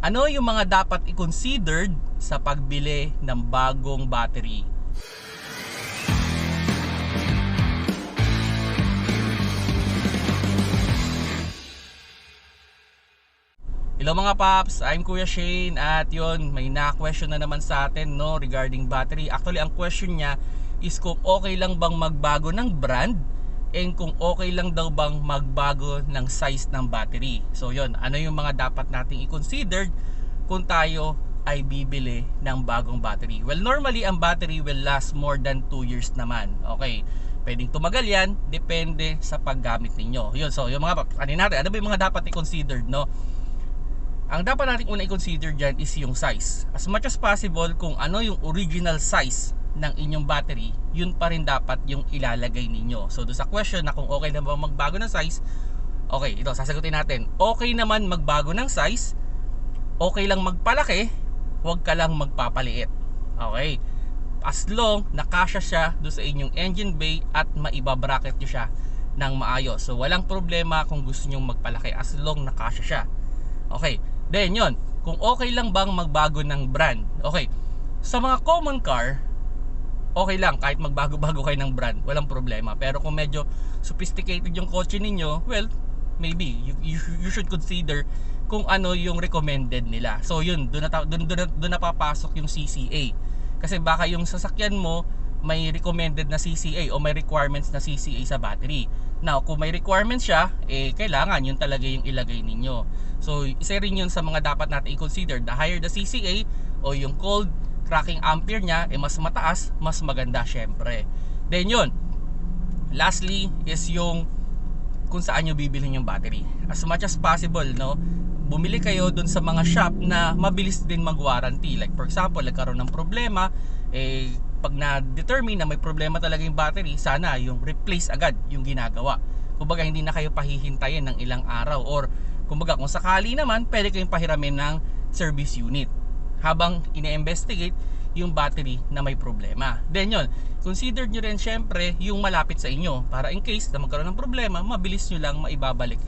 Ano yung mga dapat i-considered sa pagbili ng bagong battery? Hello mga paps, I'm Kuya Shane at yon may na-question na naman sa atin no regarding battery. Actually ang question niya is kung okay lang bang magbago ng brand and kung okay lang daw bang magbago ng size ng battery. So yon, ano yung mga dapat nating i-consider kung tayo ay bibili ng bagong battery. Well, normally ang battery will last more than 2 years naman. Okay. Pwedeng tumagal yan, depende sa paggamit ninyo. Yun, so yung mga ano natin, ano ba yung mga dapat i-consider, no? Ang dapat natin una i-consider dyan is yung size. As much as possible, kung ano yung original size ng inyong battery, yun pa rin dapat yung ilalagay ninyo. So, do sa question na kung okay na ba magbago ng size, okay, ito, sasagutin natin. Okay naman magbago ng size, okay lang magpalaki, huwag ka lang magpapaliit. Okay? As long nakasya siya do sa inyong engine bay at maibabracket nyo siya ng maayos. So, walang problema kung gusto nyo magpalaki as long nakasya siya. Okay. Then yon, kung okay lang bang magbago ng brand. Okay. Sa mga common car, okay lang kahit magbago-bago kayo ng brand, walang problema. Pero kung medyo sophisticated yung kotse ninyo, well, maybe you, you, you should consider kung ano yung recommended nila. So yun, doon na doon doon doon na papasok yung CCA. Kasi baka yung sasakyan mo may recommended na CCA o may requirements na CCA sa battery. Now, kung may requirements siya, eh kailangan yun talaga yung ilagay ninyo. So, isa rin yun sa mga dapat natin i-consider. The higher the CCA o yung cold cracking ampere niya, eh mas mataas, mas maganda syempre. Then yun, lastly is yung kung saan nyo bibilhin yung battery. As much as possible, no, bumili kayo dun sa mga shop na mabilis din mag-warranty. Like for example, nagkaroon ng problema, eh, pag na-determine na may problema talaga yung battery, sana yung replace agad yung ginagawa. Kumbaga hindi na kayo pahihintayin ng ilang araw or kumbaga kung sakali naman, pwede kayong pahiramin ng service unit habang ine-investigate yung battery na may problema. Then yun, consider nyo rin syempre yung malapit sa inyo para in case na magkaroon ng problema, mabilis nyo lang maibabalik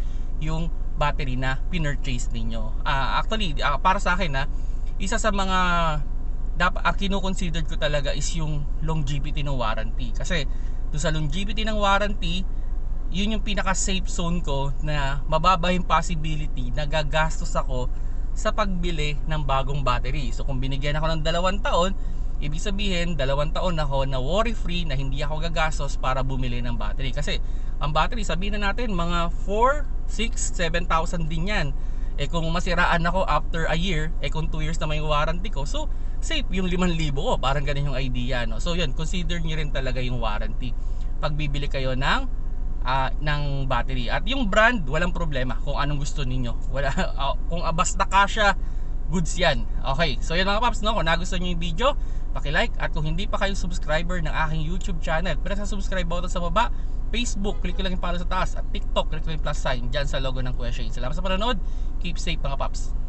yung battery na pinurchase ninyo. Uh, actually, uh, para sa akin na isa sa mga dapat uh, kino-consider ko talaga is yung longevity ng warranty. Kasi do sa longevity ng warranty, yun yung pinaka safe zone ko na mababa yung possibility na gagastos ako sa pagbili ng bagong battery. So kung binigyan ako ng dalawang taon, ibig sabihin dalawang taon ako na worry free na hindi ako gagastos para bumili ng battery. Kasi ang battery sabihin na natin mga 4, 6, 7,000 din yan. Eh kung masiraan ako after a year, eh kung 2 years na may warranty ko, so safe yung 5,000 ko. Parang ganun yung idea. No? So yun, consider nyo rin talaga yung warranty. Pag bibili kayo ng uh, ng battery. At yung brand, walang problema kung anong gusto ninyo. Wala, uh, kung uh, basta kasha, goods yan. Okay, so yan mga paps, no? kung nagustuhan nyo yung video, paki-like at kung hindi pa kayo subscriber ng aking YouTube channel, pero sa subscribe button sa baba, Facebook, click lang yung follow sa taas at TikTok, click lang yung plus sign dyan sa logo ng Kuya Shane. Salamat sa panonood. Keep safe mga paps.